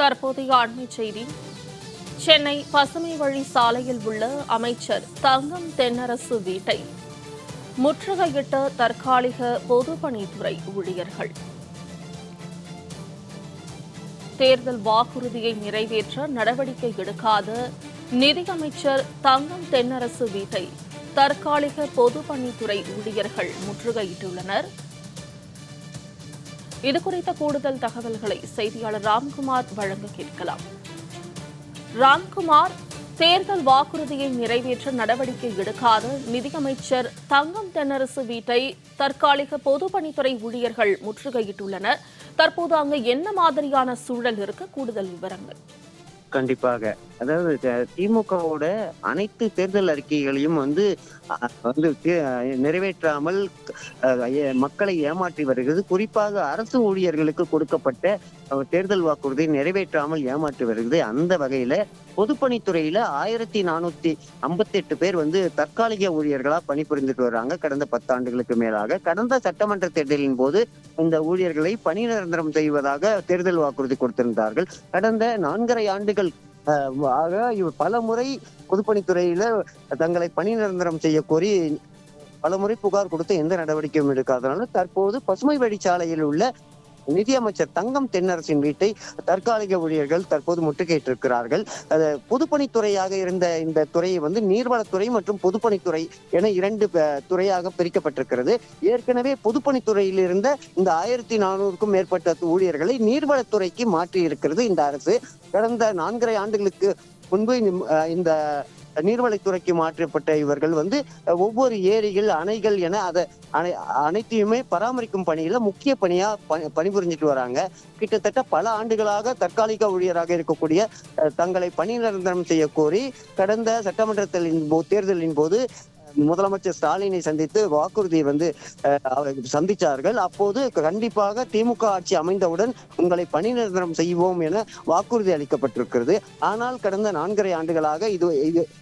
தற்போதைய அண்மை செய்தி. சென்னை பசுமை வழி சாலையில் உள்ள அமைச்சர் தங்கம் தென்னரசு வீட்டை முற்றுகையிட்ட தற்காலிக பொதுப்பணித்துறை ஊழியர்கள். தேர்தல் வாக்குறுதியை நிறைவேற்ற நடவடிக்கை எடுக்காத நிதியமைச்சர் தங்கம் தென்னரசு வீட்டை தற்காலிக பொதுப்பணித்துறை ஊழியர்கள் முற்றுகையிட்டுள்ளனர். இது குறித்த கூடுதல் தகவல்களை செய்தியாளர் ராம்குமார் வழங்க கேட்கலாம். ராம்குமார் தேர்தல் வாக்குறுதியை நிறைவேற்ற நடவடிக்கை எடுக்காத நிதியமைச்சர் தங்கம் தென்னரசு வீட்டை தற்காலிக பொதுப்பணித்துறை ஊழியர்கள் முற்றுகையிட்டுள்ளனர். தற்போது அங்கு என்ன மாதிரியான சூழல் இருக்கு? கூடுதல் விவரங்கள். கண்டிப்பாக. அதாவது திமுகவோட அனைத்து தேர்தல் அறிக்கைகளையும் வந்து வந்து தே- நிறைவேற்றாமல் ஏ- மக்களை ஏமாற்றி வருகிறது. குறிப்பாக அரசு ஊழியர்களுக்கு கொடுக்கப்பட்ட தேர்தல் வாக்குறுதி நிறைவேற்றாமல் ஏமாற்றி வருகிறது. அந்த வகையில பொதுப்பணித்துறையில ஆயிரத்தி நானூத்தி ஐம்பத்தி எட்டு பேர் வந்து தற்காலிக ஊழியர்களா பணிபுரிந்துட்டு வர்றாங்க. கடந்த பத்தாண்டுகளுக்கு மேலாக. கடந்த சட்டமன்ற தேர்தலின் போது இந்த ஊழியர்களை பணி நிரந்தரம் செய்வதாக தேர்தல் வாக்குறுதி கொடுத்திருந்தார்கள். கடந்த நான்கரை ஆண்டுகள் ஆக இவர் பல முறை பொதுப்பணித்துறையில தங்களை பணி நிரந்தரம் செய்ய கோரி பல முறை புகார் கொடுத்து எந்த நடவடிக்கையும் எடுக்காதனால தற்போது பசுமை வழிச்சாலையில் உள்ள நிதியமைச்சர் தங்கம் தென்னரசின் வீட்டை தற்காலிக ஊழியர்கள் தற்போது முற்றுகையிட்டிருக்கிறார்கள். பொதுப்பணித்துறையாக இருந்த இந்த துறையை வந்து நீர்வளத்துறை மற்றும் பொதுப்பணித்துறை என இரண்டு துறையாக பிரிக்கப்பட்டிருக்கிறது. ஏற்கனவே பொதுப்பணித்துறையில் இருந்த இந்த ஆயிரத்தி நானூறுக்கும் மேற்பட்ட ஊழியர்களை நீர்வளத்துறைக்கு மாற்றி இருக்கிறது இந்த அரசு. கடந்த நான்கரை ஆண்டுகளுக்கு முன்பு அஹ், இந்த நீர்வளத்துறைக்கு மாற்றப்பட்ட இவர்கள் வந்து ஒவ்வொரு ஏரிகள் அணைகள் என அதை அனை அனைத்தையுமே பராமரிக்கும் பணியில முக்கிய பணியா பணி பணிபுரிஞ்சிட்டு வராங்க. கிட்டத்தட்ட பல ஆண்டுகளாக தற்காலிக ஊழியராக இருக்கக்கூடிய அஹ், தங்களை பணி நிரந்தரம் செய்ய கோரி கடந்த சட்டமன்றத்தின் போ- தேர்தலின் போது முதலமைச்சர் ஸ்டாலினை சந்தித்து வாக்குறுதியை வந்து அஹ், சந்திச்சார்கள். அப்போது கண்டிப்பாக திமுக ஆட்சி அமைந்தவுடன் உங்களை பணி நிரந்தரம் செய்வோம் என வாக்குறுதி அளிக்கப்பட்டிருக்கிறது. ஆனால் கடந்த நான்கரை ஆண்டுகளாக இது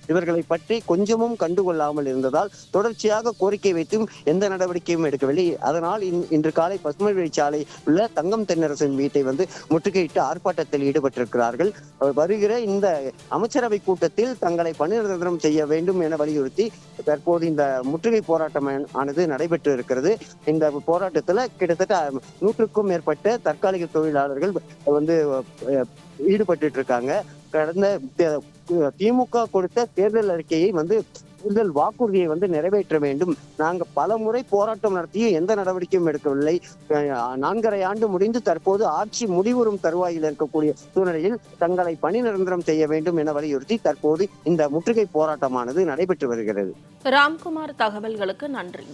இவர்களை பற்றி கொஞ்சமும் கண்டுகொள்ளாமல் இருந்ததால் தொடர்ச்சியாக கோரிக்கை வைத்தும் எந்த நடவடிக்கையும் எடுக்கவில்லை. அதனால் இன்று காலை பசுமை வழிச்சாலை உள்ள தங்கம் தென்னரசன் வீட்டை வந்து முற்றுகையிட்டு ஆர்ப்பாட்டத்தில் ஈடுபட்டிருக்கிறார்கள். வருகிற இந்த அமைச்சரவை கூட்டத்தில் தங்களை பணி நிரந்தரம் செய்ய வேண்டும் என வலியுறுத்தி தற்போது இந்த முற்றுகை போராட்டம் ஆனது நடைபெற்று இருக்கிறது. இந்த போராட்டத்துல கிட்டத்தட்ட நூற்றுக்கும் மேற்பட்ட தற்காலிக தொழிலாளர்கள் வந்து அஹ், ஈடுபட்டு இருக்காங்க. கடந்த தே- திமுக கொடுத்த தேர்தல் அறிக்கையை வந்து தேர்தல் வாக்குறுதியை வந்து நிறைவேற்ற வேண்டும். நாங்க பல முறை போராட்டம் நடத்தியும் எந்த நடவடிக்கையும் எடுக்கவில்லை. அஹ், நான்கரை ஆண்டு முடிந்து தற்போது ஆட்சி முடிவுறும் தருவாயில் இருக்கக்கூடிய சூழ்நிலையில் தங்களை பணி நிரந்தரம் செய்ய வேண்டும் என வலியுறுத்தி தற்போது இந்த முற்றுகை போராட்டமானது நடைபெற்று வருகிறது. ராம்குமார் தகவல்களுக்கு நன்றி.